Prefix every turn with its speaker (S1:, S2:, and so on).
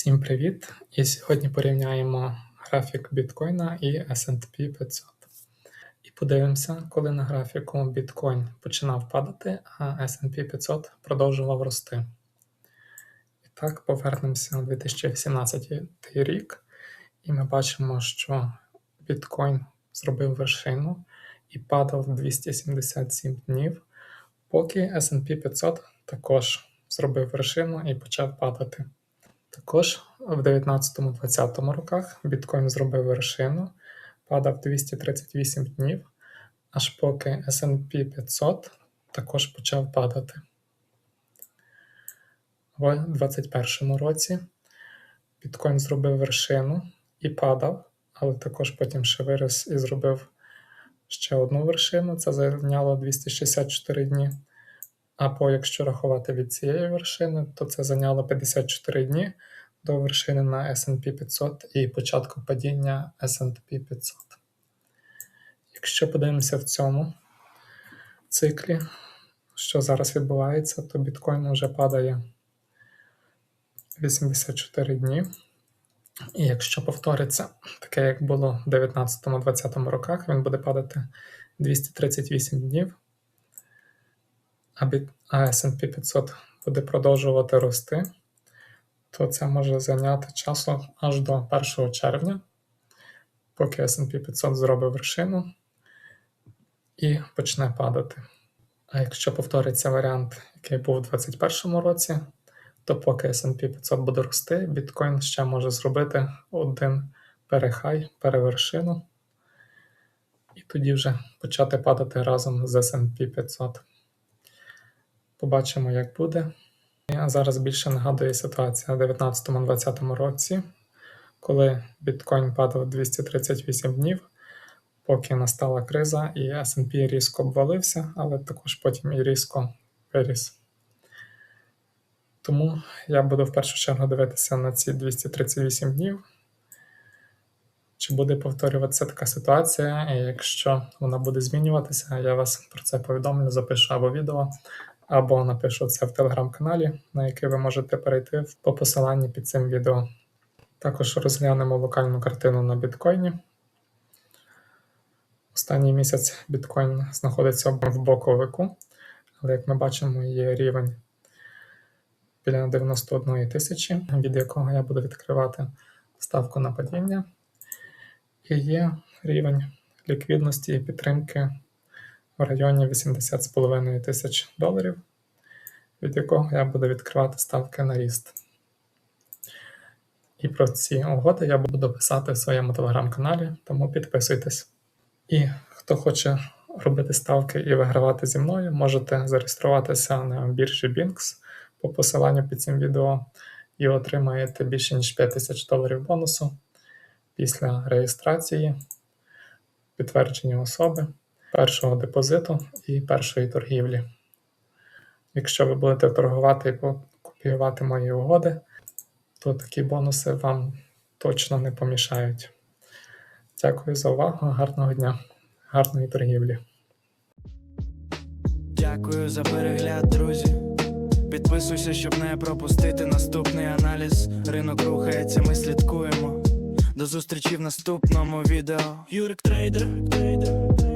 S1: Всім привіт! І сьогодні порівняємо графік біткоїна і S&P 500. І подивимося, коли на графіку біткоін починав падати, а S&P 500 продовжував рости. І так, повернемося у 2018 рік, і ми бачимо, що біткоін зробив вершину і падав 277 днів, поки S&P 500 також зробив вершину і почав падати. Також в 19-20 роках біткоін зробив вершину, падав 238 днів, аж поки SP 500 також почав падати. В 2021 році біткоін зробив вершину і падав, але також потім ще виріс і зробив ще одну вершину, це зайняло 264 дні. Або якщо рахувати від цієї вершини, то це зайняло 54 дні до вершини на S&P 500 і початку падіння S&P 500. Якщо подивимося в цьому циклі, що зараз відбувається, то біткоін вже падає 84 дні. І якщо повториться таке, як було в 19-20 роках, він буде падати 238 днів а S&P 500 буде продовжувати рости, то це може зайняти часу аж до 1 червня, поки SP 500 зробить вершину і почне падати. А якщо повториться варіант, який був у 2021 році, то поки SP 500 буде рости, біткоін ще може зробити один перехай, перевершину, і тоді вже почати падати разом з SP 500. Побачимо, як буде. Зараз більше нагадує ситуація у 2019-2020 році, коли біткоін падав 238 днів, поки настала криза, і SP різко обвалився, але також потім і різко виріс. Тому я буду в першу чергу дивитися на ці 238 днів. Чи буде повторюватися така ситуація, і якщо вона буде змінюватися, я вас про це повідомлю, запишу або відео, або напишу це в телеграм-каналі, на який ви можете перейти по посиланні під цим відео. Також розглянемо локальну картину на біткоїні. Останній місяць біткоін знаходиться в боковику, але як ми бачимо, є рівень біля 91 тисячі, від якого я буду відкривати ставку на падіння. І є рівень ліквідності і підтримки в районі 80,5 тисяч доларів, від якого я буду відкривати ставки на ріст. І про ці угоди я буду писати в своєму телеграм-каналі, тому підписуйтесь. І хто хоче робити ставки і вигравати зі мною, можете зареєструватися на біржі Binx по посиланню під цим відео і отримаєте більше ніж 5 тисяч доларів бонусу після реєстрації, підтвердження особи першого депозиту і першої торгівлі. Якщо ви будете торгувати і копіювати мої угоди, то такі бонуси вам точно не помішають. Дякую за увагу, гарного дня, гарної торгівлі.
S2: Дякую за перегляд, друзі. Підписуйся, щоб не пропустити наступний аналіз. Ринок рухається, ми слідкуємо. До зустрічі в наступному відео. Юрик трейдер. трейдер.